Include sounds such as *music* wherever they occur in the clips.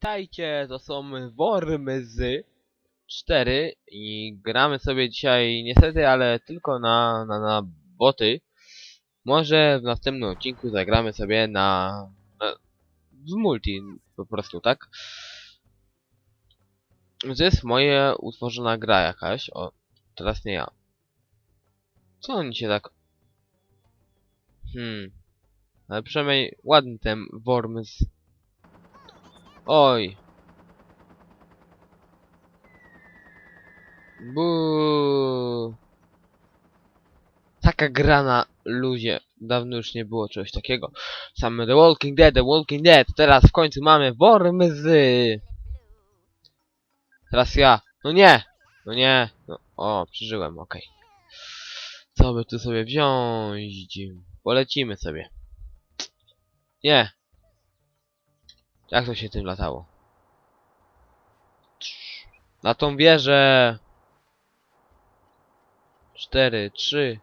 witajcie, to są Wormy z 4 i gramy sobie dzisiaj niestety, ale tylko na, na, na boty. Może w następnym odcinku zagramy sobie na, na w multi po prostu, tak? To jest moje utworzona gra jakaś, o, teraz nie ja. Co oni się tak... Hmm... Ale przynajmniej ładny ten Worms. Oj. Buu. Taka gra na luzie. Dawno już nie było czegoś takiego. Same The Walking Dead, The Walking Dead. Teraz w końcu mamy Wormsy. Teraz ja. No nie. No nie. No, o, przeżyłem, okej. Co by tu sobie wziąć? Polecimy sobie. Nie. Jak to się tym latało? Na tą wieżę. Cztery, trzy.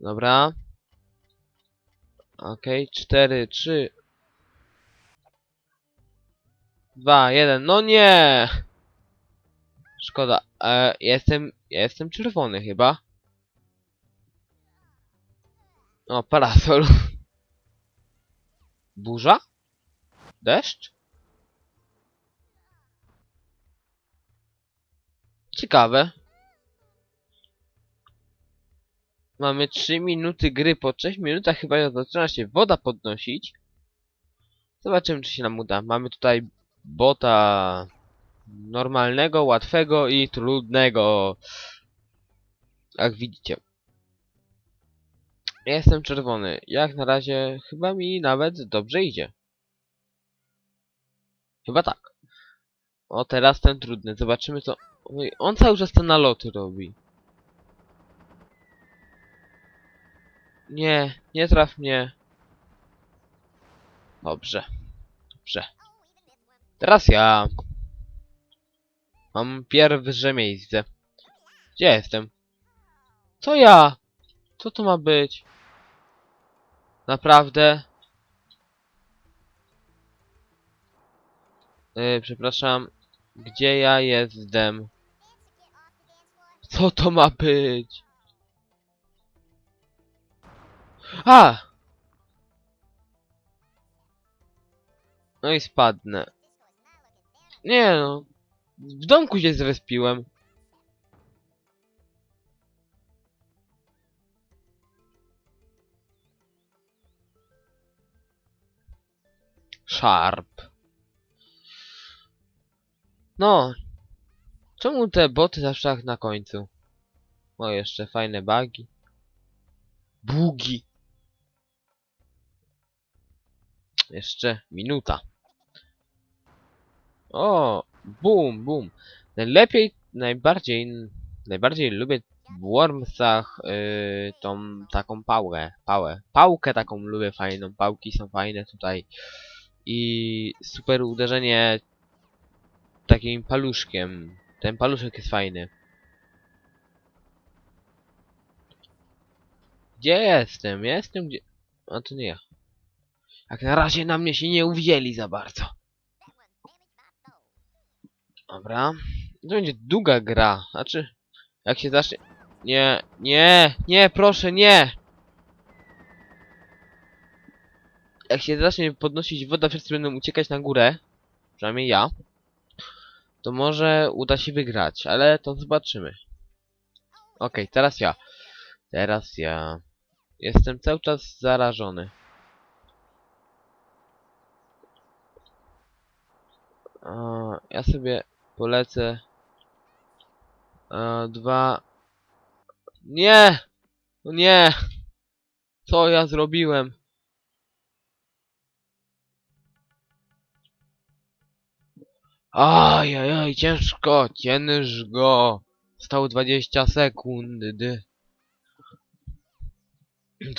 Dobra. Okej, cztery, trzy. Dwa, jeden. No nie! Szkoda. E, jestem, jestem czerwony chyba. O, parasol. Burza? Deszcz? Ciekawe. Mamy 3 minuty gry. Po 6 minutach chyba zaczyna się woda podnosić. Zobaczymy, czy się nam uda. Mamy tutaj bota normalnego, łatwego i trudnego. Jak widzicie. Jestem czerwony. Jak na razie chyba mi nawet dobrze idzie. Chyba tak. O, teraz ten trudny. Zobaczymy co... Oj, on cały czas te naloty robi. Nie, nie traf mnie. Dobrze. Dobrze. Teraz ja. Mam pierwsze miejsce. Gdzie jestem? Co ja? Co to ma być? Naprawdę? Yy, przepraszam. Gdzie ja jestem? Co to ma być? A! No i spadnę. Nie no. W domku się zrespiłem. Sharp. No. Czemu te boty zawsze na końcu? O, jeszcze fajne bugi. Bugi. Jeszcze minuta. O, boom, boom. Najlepiej, najbardziej, najbardziej lubię w Wormsach yy, tą taką pałę, pałę. Pałkę taką lubię fajną, pałki są fajne tutaj. I super uderzenie takim paluszkiem. Ten paluszek jest fajny. Gdzie jestem? Jestem gdzie... A to nie ja. Jak na razie na mnie się nie uwzięli za bardzo. Dobra. To będzie długa gra. Znaczy, jak się zacznie... Nie, nie, nie, proszę, nie! Jak się zacznie podnosić woda, wszyscy będą uciekać na górę. Przynajmniej ja. To może uda się wygrać, ale to zobaczymy. Okej, teraz ja. Teraz ja. Jestem cały czas zarażony. Ja sobie polecę. Dwa. Nie! No nie! Co ja zrobiłem? Ajajaj, ciężko, ciężko. Stało 20 sekund.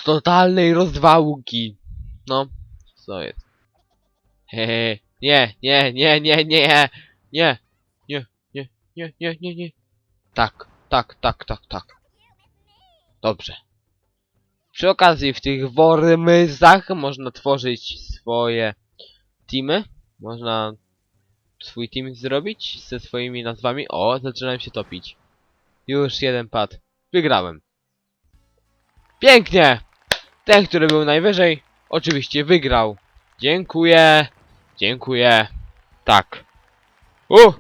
Totalnej rozwałki. No, co jest? Hehe. Nie, nie, nie, nie, nie, nie, nie, nie, nie, nie, nie, nie. Tak, tak, tak, tak, tak. Dobrze. Przy okazji w tych wormyzach można tworzyć swoje teamy. Można swój team zrobić ze swoimi nazwami. O, zaczynałem się topić. Już jeden pad. Wygrałem. Pięknie! Ten, który był najwyżej, oczywiście wygrał. Dziękuję. Dziękuję. Tak. U!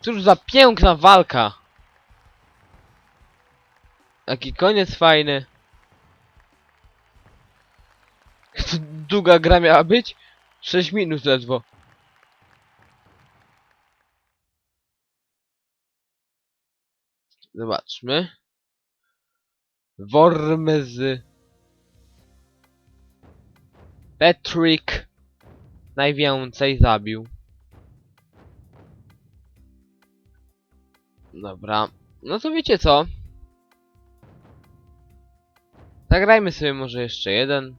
Cóż za piękna walka. Taki koniec fajny. *laughs* Długa gra miała być? 6 minut ledwo. Zobaczmy. Wormz. Patrick najwięcej zabił. Dobra. No to wiecie co? Zagrajmy sobie może jeszcze jeden.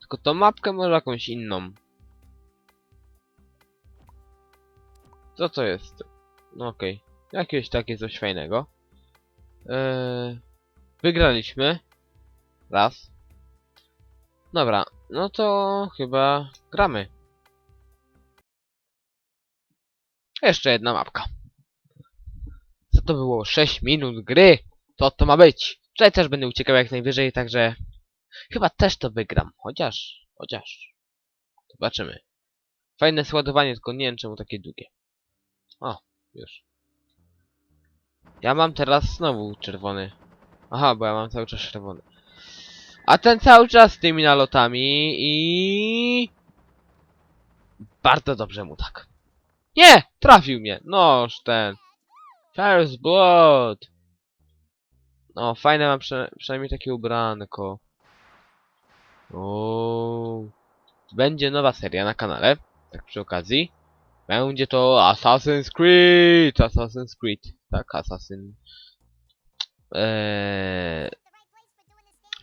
Tylko tą mapkę może jakąś inną. Co to jest? No okej. Jakieś takie coś fajnego. Eee, wygraliśmy. Raz. Dobra, no to chyba gramy. Jeszcze jedna mapka. Co to było? 6 minut gry? Co to ma być? Tutaj też będę uciekał jak najwyżej, także chyba też to wygram. Chociaż, chociaż. Zobaczymy. Fajne składowanie, tylko nie wiem czemu takie długie. O, już. Ja mam teraz znowu czerwony. Aha, bo ja mam cały czas czerwony. A ten cały czas z tymi nalotami i... Bardzo dobrze mu tak. Nie! Trafił mnie! Noż ten. First Blood! No, fajne mam prze, przynajmniej takie ubranko. O, Będzie nowa seria na kanale, tak przy okazji. Będzie to Assassin's Creed! Assassin's Creed. Tak, Assassin. Eee...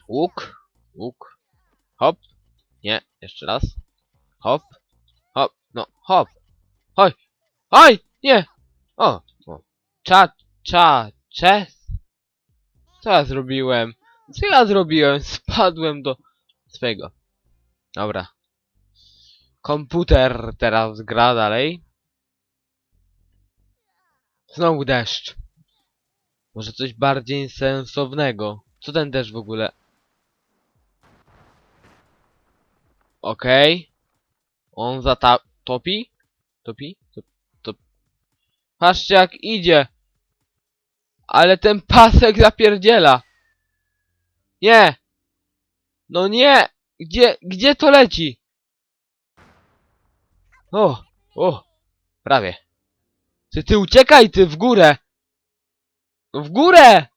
Łuk. Łuk. Hop. Nie, jeszcze raz. Hop. Hop. No, hop. Hoj. Oj! Nie! O! o. Cza, cza, czes. Co ja zrobiłem? Co ja zrobiłem? Spadłem do swego. Dobra. Komputer teraz gra dalej. Znowu deszcz. Może coś bardziej sensownego. Co ten deszcz w ogóle? Okej. On zata... Topi? Topi? Top, top. Patrzcie jak idzie. Ale ten pasek zapierdziela. Nie! No nie! Gdzie, gdzie to leci? O, o, prawie. Ty, ty uciekaj, ty w górę! No w górę!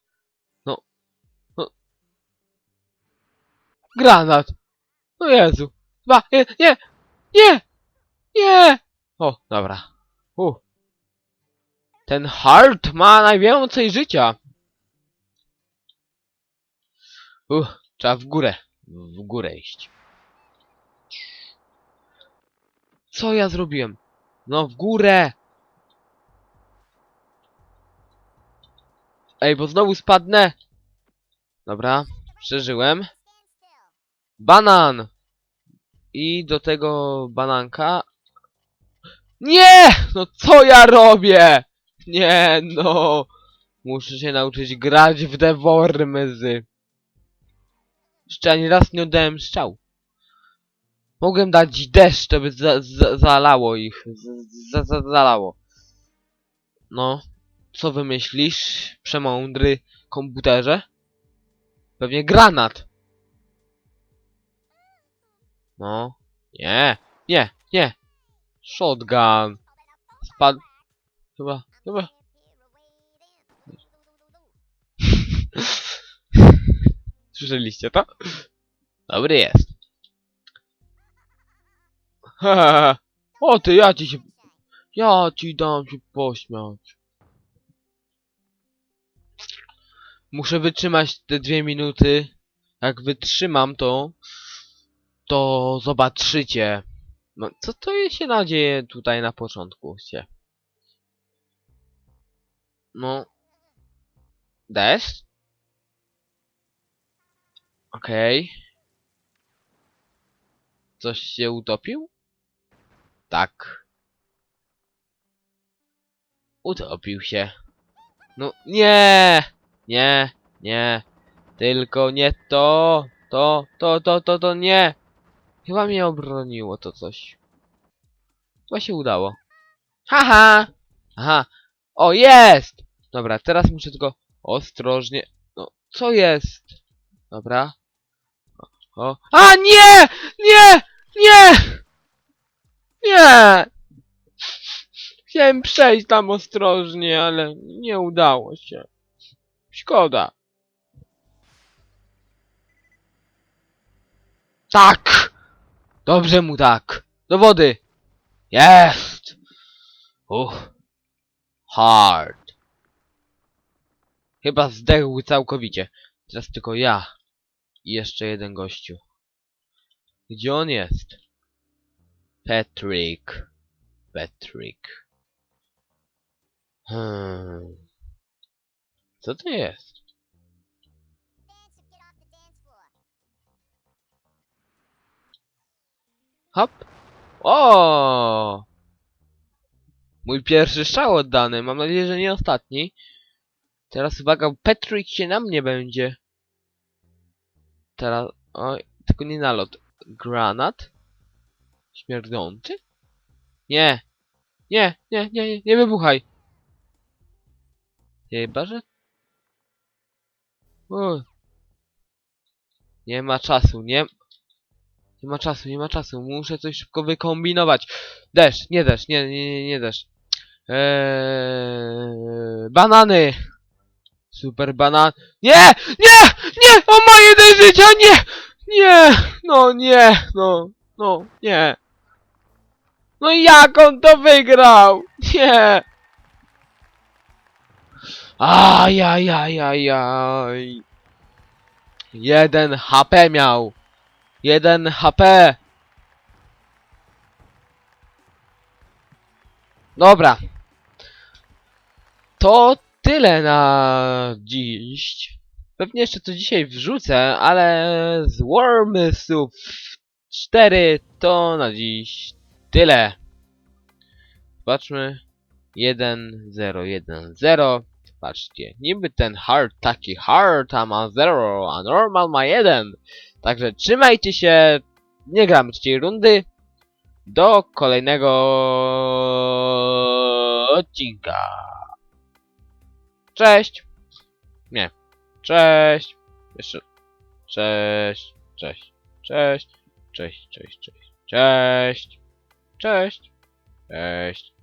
No, no. Granat! O Jezu! Dwa, nie, nie! Nie! Nie! O, dobra. U. Ten Hart ma najwięcej życia. Uch, trzeba w górę. W górę iść. Co ja zrobiłem? No w górę! Ej, bo znowu spadnę! Dobra, przeżyłem. Banan! I do tego bananka... Nie! No co ja robię? Nie, no! Muszę się nauczyć grać w te wormzy. Jeszcze ani raz nie oddałem strzał. Mogłem dać deszcz, to by za, za, zalało ich. Z, za, za, zalało. No. Co wymyślisz, przemądry komputerze? Pewnie granat. No. Nie. Nie. Nie. Shotgun. Spadł. Chyba. Chyba. *laughs* Słyszeliście to? Dobry jest. *laughs* O ty, ja ci się... Ja ci dam się pośmiać. Muszę wytrzymać te dwie minuty. Jak wytrzymam to, to zobaczycie. No, co to się nadzieje tutaj na początku? Cie? No. Deszcz? Okej. Coś się utopił? Tak. Utopił się. No nie! Nie, nie. Tylko nie to. To, to, to, to, to nie. Chyba mnie obroniło to coś. Chyba się udało. Haha! Aha. O, jest! Dobra, teraz muszę tylko ostrożnie. No, co jest? Dobra. O. o. A nie! Nie! Nie! Nie! Chciałem przejść tam ostrożnie, ale nie udało się. Szkoda. Tak! Dobrze mu tak. Do wody. Jest! Uff. Hard. Chyba zdechł całkowicie. Teraz tylko ja. I jeszcze jeden gościu. Gdzie on jest? Patrick. Patrick. Hmm. Co to jest? Hop. O! Mój pierwszy strzał oddany. Mam nadzieję, że nie ostatni. Teraz uwaga, Patrick się na mnie będzie. Teraz... Oj, tylko nie nalot. Granat? Śmierdzący? Nie! Nie, nie, nie, nie, nie wybuchaj! Chyba, że... Nie ma czasu, nie... Nie ma czasu, nie ma czasu. Muszę coś szybko wykombinować. Deszcz, nie deszcz, nie, nie, nie, nie deszcz. Eee, banany! Super banan. Nie! Nie! Nie! O ma jeden życia! Nie! Nie! No nie! No, no, nie. No jak on to wygrał? Nie! Ajajajajaj. Jeden HP miał. Jeden HP. Dobra. To tyle na dziś. Pewnie jeszcze to dzisiaj wrzucę, ale z Wormsów 4 to na dziś tyle. Zobaczmy. 1, 0, 1, 0. Patrzcie, niby ten hard taki hard, a ma 0, a normal ma 1. Także trzymajcie się, nie gramy trzeciej rundy. Do kolejnego odcinka. Cześć. Nie. Cześć. Jeszcze. Cześć. Cześć. Cześć. Cześć. Cześć. Cześć. Cześć. Cześć. Cześć.